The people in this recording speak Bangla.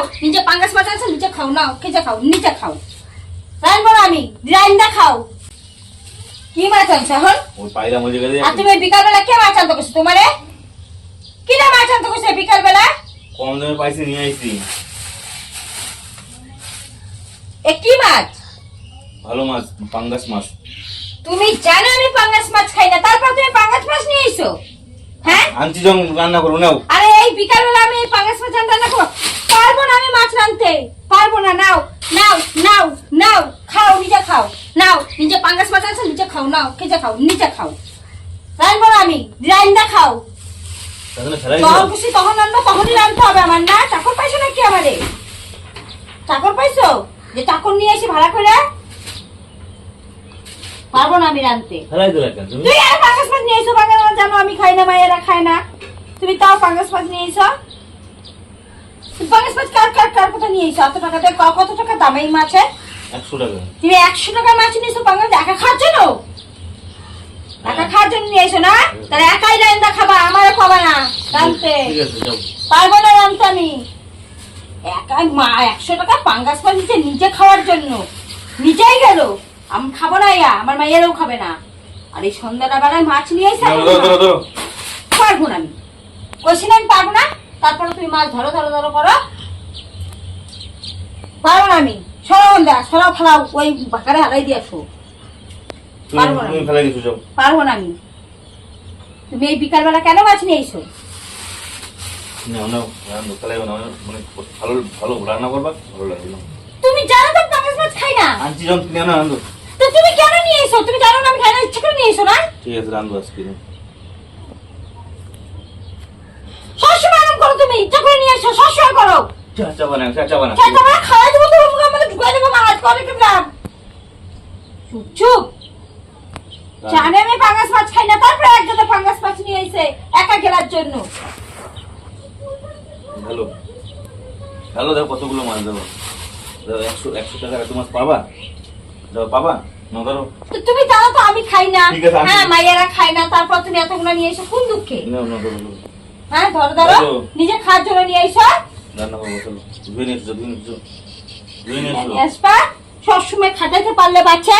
নাও নিজে পাঙ্গাস মাছ আছে নিজে খাও নাও খেজে খাও নিজে খাও। রানবো না আমি রাইন্দা খাও। কি মাছ আনছো এখন? আর তুমি বিকালবেলা কে মাছ আনতে গেছো তোমারে? কি না মাছ আনতে গেছো বিকালবেলা কম দামে পাইছি নিয়ে আইছি। এ কি মাছ? ভালো মাছ পাঙ্গাস মাছ। তুমি জানো আমি পাঙ্গাস মাছ খাই না তারপর তুমি পাঙ্গাস মাছ নিয়ে এসো। হ্যাঁ? আনছি যখন রান্না করব নাও। আরে এই বিকালবেলা আমি এই পাঙ্গাস মাছ আনতে রান্না করব। রানতে পারব না নাও নাও নাও নাও খাও নিজে খাও নাও নিজে পাঙ্গাস মাছ আছে নিজে খাও নাও খেজে খাও নিজে খাও। রানবো না আমি রাইন্দা খাও। তাহলে ফেলাই যখন খুশি তখন রান্না তখনই রানতে হবে আমার না? চাকর পাইছো নাকি আমারে? চাকর পাইছো? যে চাকর নিয়ে এসে ভাড়া করে? পারব না আমি রানতে তুই আর পাঙ্গাস মাছ নিয়ে এসো মাছ জানো আমি খাই না মায়েরা খায় না। তুমি তাও পাঙ্গাস মাছ নিয়ে এসো। তুমি পাঙ্গাস মাছ কার কার কার কথা নিয়ে এসো? অত টাকা দিয়ে কত টাকা দাম এই মাছের? একশো টাকা। তুমি একশো টাকার মাছ নিয়ে এসো পাঙ্গাস একা খাওয়ার জন্য? একা খাওয়ার জন্য নিয়ে এসো না? তাহলে একাই রান্দা খাবা আমারও খাবা না। যাও। পারব না আমি। একাই মা একশো টাকা পাঙ্গাস মাছ নিচে নিজে খাওয়ার জন্য। নিজেই গেল। আমি খাব না ইয়া আমার মাইয়েরও খাবে না। আর এই সন্ধ্যাটা বেলায় মাছ নিয়ে এসে পারব না আমি। আমি পারব না? তারপরে তুমি মাছ ধরো ধরো ধরো করো। পারব না আমি। সরাও দা সরাও ফেলাও ওই বাকারে হারাই দিয়ে আসো তুমি পারব না। পারব না আমি। তুমি এই বিকালবেলা কেন মাছ নিয়ে এসো? মানে ভালো ভালো রান্না করবা ভালো লাগবে নাও। তুমি জানো তো মাছ খাই না। আনছি যখন কিনে আনো রান্ধো তো তুমি কেন নিয়ে এসো? তুমি জানো না আমি খাই না ইচ্ছে করে নিয়ে এসো না ঠিক আছে রান্ধো আজকে সবসময় এরকম করো তুমি ইচ্ছা করে নিয়ে এসো সবসময় করো। চাচা বানাও চাচা বানাও খেতে আমরা খাওয়াই দেবো তো মুখে আমাদের ঢুকাই দেবো মাছ করে কিনা চুপ চুপ। জানে আমি পাঙ্গাস মাছ খাই না তারপরে একজনে পাঙ্গাস মাছ নিয়ে এসে একা গেলার জন্য। ভালো ভালো দেখো কতগুলো মাছ দেবো। দাও একশো একশো টাকা এত মাছ পাবা? দাও পাবা? না ধরো। তুমি জানো তো আমি খাই না। হ্যাঁ মাইয়ারা খায় না তারপর তুমি এতগুলো নিয়ে এসো কোন দুঃখে? না। হ্যাঁ ধরো ধরো। নিজে খাওয়ার জন্য নিয়ে এসো। সবসময় খাটাইতে পারলে বাচ্চা